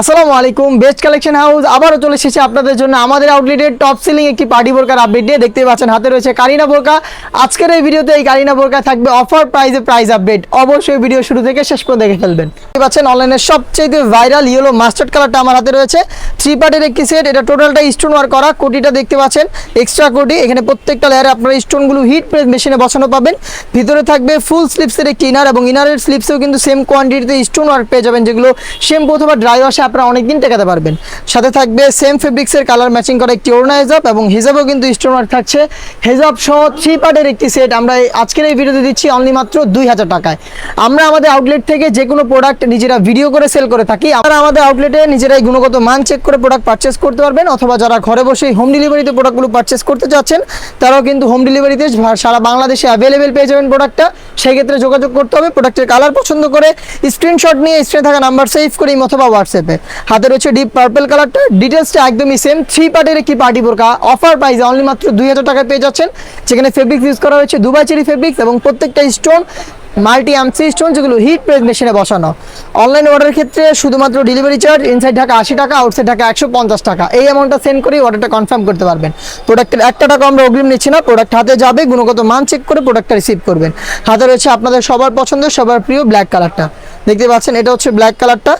আসসালামু আলাইকুম best collection house আবারও চলে এসেছে আপনাদের জন্য আমাদের আউটলেটের টপ সেলিং একটি পার্টি বোরকার আপডেট নিয়ে দেখতে পাচ্ছেন, হাতে রয়েছে কারিনা বোরকা। আজকের এই ভিডিওতে এই কারিনা বোরকা থাকবে অফার প্রাইজে প্রাইজ আপডেট অবশ্যই ভিডিও শুরু থেকে শেষ পর্যন্ত দেখে ফেলবেন। দেখতে পাচ্ছেন অনলাইনে সবচেয়ে ভাইরাল ইয়েলো মাস্টার্ড কালারটা আমার হাতে রয়েছে। থ্রি পার্টের একটি সেট এটা টোটালটা স্টোন ওয়ার্ক করা। কোটিটা দেখতে পাচ্ছেন এক্সট্রা কোটি। এখানে প্রত্যেকটা লেয়ারে আপনারা স্টোনগুলো হিট প্রেস মেশিনে বসানো পাবেন। ভিতরে থাকবে ফুল স্লিপসের একটি ইনার এবং ইনারের স্লিপসেও কিন্তু সেম কোয়ান্টিটিতে স্টোন ওয়ার্ক পেয়ে যাবেন, যেগুলো সেম অথবা ড্রাই ওয়াশে আপনারা অনেকদিন টেকাতে পারবেন। সাথে থাকবে সেম ফেব্রিক্সের কালার ম্যাচিং করা একটি ওড়না হেজাব এবং হেজাবও কিন্তু স্টোন ওয়ার্ক থাকছে। হেজাব সহ থ্রি পার্টের একটি সেট আমরা আজকের এই ভিডিওতে দিচ্ছি অনলি মাত্র দুই হাজার টাকায়। আমরা আমাদের আউটলেট থেকে যে কোনো প্রোডাক্ট নিজেরা ভিডিও করে সেল করে থাকি। আমরা আমাদের আউটলেটে নিজেরাই গুণগত মান চেক করে প্রোডাক্ট পারচেস করতে পারবেন অথবা যারা ঘরে বসেই হোম ডেলিভারিতে প্রোডাক্টগুলো পারচেস করতে চাচ্ছেন, তারাও কিন্তু হোম ডেলিভারিতে সারা বাংলাদেশে অ্যাভেলেবেল পেয়ে যাবেন প্রোডাক্টটা সেই ক্ষেত্রে যোগাযোগ করতে হবে প্রোডাক্টের কালার পছন্দ করে স্ক্রিনশট নিয়ে স্ক্রিনে থাকা নাম্বার সেভ করি অথবা হোয়াটসঅ্যাপে হাতে রয়েছে ডিপ পার্পেল কালারটা ডিটেলসটা একদমই সেম থ্রি পার্টের একটি পার্টি বোরকা অফার প্রাইসে অনলি মাত্র দুই হাজার টাকায় পেয়ে যাচ্ছেন। যেখানে ফেব্রিক্স ইউজ করা হয়েছে, দুবাই চেরি ফেব্রিক্স এবং প্রত্যেকটা স্টোন মাল্টি আমসি স্টোন যেগুলো হিট প্রেস মেশিনে বসানো। অনলাইন অর্ডারের ক্ষেত্রে শুধুমাত্র ডেলিভারি চার্জ ইনসাইড ঢাকা আশি টাকা আউটসাইড ঢাকা একশো পঞ্চাশ টাকা। এই অ্যামাউন্টটা সেন্ড করে অর্ডারটা কনফার্ম করতে পারবেন। প্রোডাক্টের একটা টাকা আমরা অগ্রিম নিচ্ছি না প্রোডাক্ট হাতে যাবে, গুণগত মান চেক করে প্রোডাক্টটা রিসিভ করবেন। হাতে রয়েছে আপনাদের সবার পছন্দ সবার প্রিয় ব্ল্যাক কালারটা দেখতে পাচ্ছেন, এটা হচ্ছে ব্ল্যাক কালারটা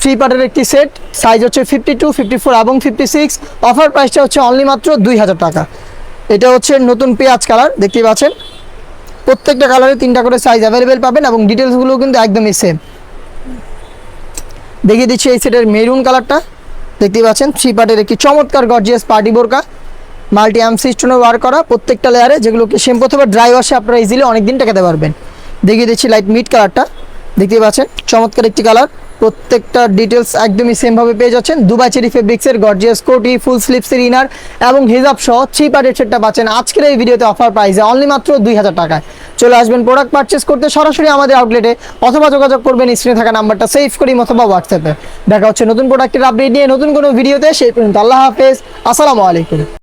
থ্রি পার্টের একটি সেট সাইজ হচ্ছে ফিফটি টু ফিফটি ফোর এবং ফিফটি সিক্স অফার প্রাইসটা হচ্ছে অনলি মাত্র দুই হাজার টাকা। এটা হচ্ছে নতুন পেঁয়াজ কালার দেখতেই পাচ্ছেন। প্রত্যেকটা কালারে তিনটা করে সাইজ অ্যাভেলেবেল পাবেন এবং ডিটেলসগুলো কিন্তু একদমই সেম দেখিয়ে দিচ্ছি এই সেটের মেরুন কালারটা দেখতে পাচ্ছেন থ্রি পার্টের একটি চমৎকার গর্জিয়াস পার্টি বোরকা। মাল্টি আমসি সিস্টেমে ওয়ার করা প্রত্যেকটা লেয়ারে যেগুলোকে সেম প্রথমে ড্রাই ওয়াশে আপনারা ইজিলি অনেক অনেকদিন টাকাতে পারবেন। দেখিয়ে দিচ্ছি লাইট মিড কালারটা দেখতে পাচ্ছেন, চমৎকার একটি কালার প্রত্যেকটা ডিটেলস একদমই সেমভাবে পেয়ে যাচ্ছেন। দুবাই চেরি ফেব্রিক্সের গর্জিয়াস কোটি ফুল স্লিপসের ইনার এবং হিজাব সহ থ্রি পার্টের সেটটা পাচ্ছেন। আজকের এই ভিডিওতে অফার প্রাইসে অনলি মাত্র দুই হাজার টাকায়। চলে আসবেন প্রোডাক্ট পারচেস করতে সরাসরি আমাদের আউটলেটে অথবা যোগাযোগ করবেন স্ক্রিনে থাকা নাম্বারটা সেভ করি অথবা হোয়াটসঅ্যাপে দেখা হচ্ছে নতুন প্রোডাক্টের আপডেট নিয়ে নতুন কোনো ভিডিওতে সেই পর্যন্ত আল্লাহ হাফেজ। আসসালামু আলাইকুম।